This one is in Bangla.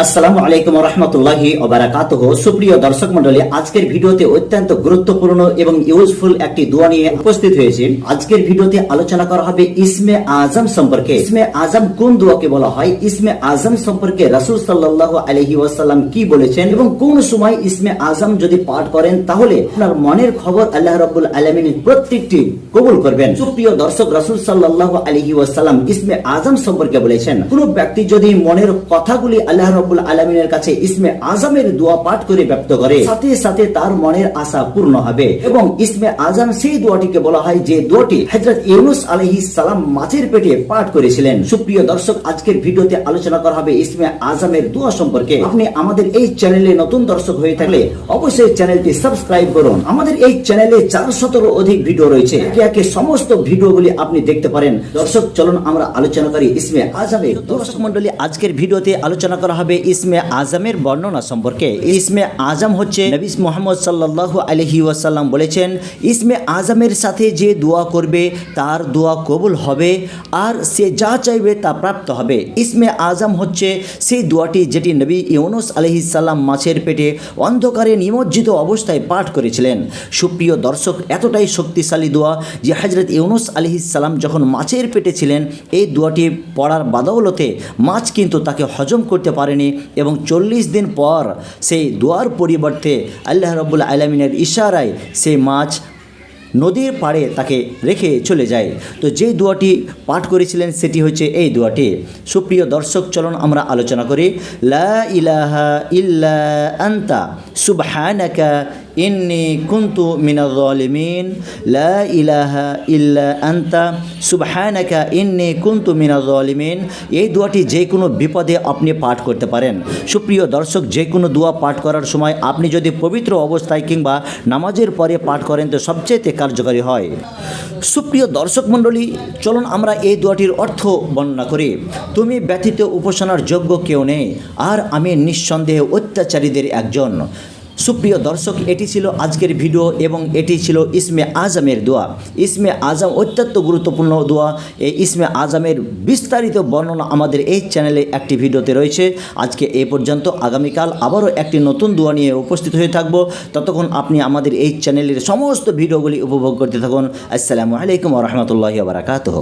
আসসালামু আলাইকুম রহমতুল্লাহি ওবারাকাতুহ। সুপ্রিয় দর্শক মন্ডলী আজকের ভিডিওতে অত্যন্ত গুরুত্বপূর্ণ এবং ইউজফুল একটি দোয়া নিয়ে উপস্থিত হয়েছি। আজকের ভিডিওতে আলোচনা করা হবে ইসমে আজম সম্পর্কে। ইসমে আজম কোন দোয়াকে বলা হয়? ইসমে আজম সম্পর্কে রাসূল সাল্লাল্লাহু আলাইহি ওয়াসাল্লাম কি বলেছেন? এবং কোন সময় ইসমে আজম যদি পাঠ করেন, তাহলে আপনার মনের খবর আল্লাহ রাব্বুল আলামিন প্রত্যেকটি কবুল করবেন। সুপ্রিয় দর্শক, রাসূল সাল্লাল্লাহু আলাইহি ওয়াসাল্লাম ইসমে আজম সম্পর্কে বলেছেন, কোন ব্যক্তি যদি মনের কথাগুলি আল্লাহ রাব্বুল আলামিনের কাছে ইসমে আজমের দোয়া পাঠ করে ব্যক্ত করে। সাথে সাথে তার মনের আশা পূর্ণ হবে এবং ইসমে আজম সেই দোয়াটিকে বলা হয় যে দোয়াটি হযরত ইউনুস আলাইহিস সালাম মাছের পেটে পাঠ করেছিলেন। সুপ্রিয় দর্শক, আজকের ভিডিওতে আলোচনা করা হবে ইসমে আজমের দোয়া সম্পর্কে। আপনি আমাদের এই চ্যানেলে নতুন দর্শক হয়ে থাকলে অবশ্যই চ্যানেলটি সাবস্ক্রাইব করুন। আমাদের এই চ্যানেলে চারশতেরও অধিক ভিডিও রয়েছে। একে সমস্ত ভিডিওগুলি আপনি দেখতে পারেন। দর্শক, চলুন আমরা আলোচনা করি ইসমে আজমের দর্শক মন্ডলী আজকের ভিডিওতে আলোচনা করা হবে ইসমে আজমের বর্ণনা সম্পর্কে। ইসমে আজম হচ্ছে নবী মোহাম্মদ সাল্লাল্লাহু আলহি ওয়াসাল্লাম বলেছেন, ইসমে আজমের সাথে যে দোয়া করবে, তার দোয়া কবুল হবে, আর সে যা চাইবে তা প্রাপ্ত হবে। ইসমে আজম হচ্ছে সেই দোয়াটি যেটি নবী ইউনুস আলহিসাল্লাম মাছের পেটে অন্ধকারে নিমজ্জিত অবস্থায় পাঠ করেছিলেন। সুপ্রিয় দর্শক, এতটাই শক্তিশালী দোয়া যে হজরত ইউনুস আলহিসাল্লাম যখন মাছের পেটে ছিলেন, এই দোয়াটি পড়ার বাদৌলতে মাছ কিন্তু তাকে হজম করতে পারেনি। এবং চল্লিশ দিন পর সেই দোয়ার পরিবর্তে আল্লাহ রব্বুল আলমিনের ইশারায় সেই মাছ নদীর পাড়ে তাকে রেখে চলে যায়। তো যে দোয়াটি পাঠ করেছিলেন সেটি হচ্ছে এই দোয়াটি। সুপ্রিয় দর্শক, চলন আমরা আলোচনা করি। লা ইলাহা ইল্লা আন্তা, সুবহানাকা ইন্নি কুন্তু মিনাজলিমিন লা ইলাহা ইল্লা আন্তা, সুবহানাকা ইন্নি কুন্তু মিনাজলিমিন এই দোয়াটি যে কোনো বিপদে আপনি পাঠ করতে পারেন। সুপ্রিয় দর্শক যে কোনো দোয়া পাঠ করার সময় আপনি যদি পবিত্র অবস্থায় কিংবা নামাজের পরে পাঠ করেন, তো সবচেয়ে কার্যকারী হয়। সুপ্রিয় দর্শক মণ্ডলী, চলুন আমরা এই দোয়াটির অর্থ বর্ণনা করি। তুমি ব্যতীত উপাসনার যোগ্য কেউ নেই, আর আমি নিঃসন্দেহে অত্যাচারীদের একজন। সুপ্রিয় দর্শক, এটি ছিল আজকের ভিডিও এবং এটি ছিল ইসমে আজমের দোয়া। ইসমে আজম অত্যন্ত গুরুত্বপূর্ণ দোয়া। এই ইসমে আজমের বিস্তারিত বর্ণনা আমাদের এই চ্যানেলে একটি ভিডিওতে রয়েছে। আজকে এ পর্যন্ত আগামীকাল আবারও একটি নতুন দোয়া নিয়ে উপস্থিত হয়ে থাকব। ততক্ষণ আপনি আমাদের এই চ্যানেলের সমস্ত ভিডিওগুলি উপভোগ করতে থাকুন। আসসালামু আলাইকুম রহমতুল্লাহ বারাকাতহ।